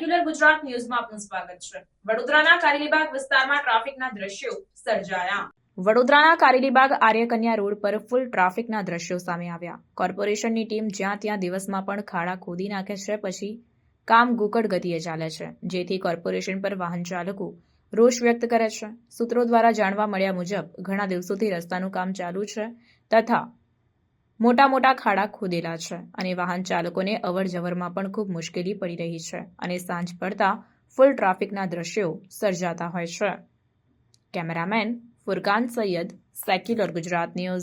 ગુજરાત ન્યૂઝમાં આપનું સ્વાગત છે. વડોદરાના કારેલીબાગ વિસ્તારમાં ટ્રાફિકના દ્રશ્યો સર્જાયા. વડોદરાના કારેલીબાગ આર્યકન્યા રોડ પર ફૂલ ટ્રાફિકના દ્રશ્યો સામે આવ્યા. કોર્પોરેશનની ટીમ જ્યાં ત્યાં દિવસમાં પણ ખાડા ખોદી નાખે છે, પછી કામ ગુકડ ગતિએ ચાલે છે, જેથી કોર્પોરેશન પર વાહન ચાલકો રોષ વ્યક્ત કરે છે. સૂત્રો દ્વારા જાણવા મળ્યા મુજબ, ઘણા દિવસોથી રસ્તાનું કામ ચાલુ છે તથા મોટા મોટા ખાડા ખોદેલા છે અને વાહન ચાલકોને અવર જવરમાં પણ ખૂબ મુશ્કેલી પડી રહી છે અને સાંજ પડતા ફૂલ ટ્રાફિકના દ્રશ્યો સર્જાતા હોય છે. Cameraman Furqan Sayyed, secular Gujarat news.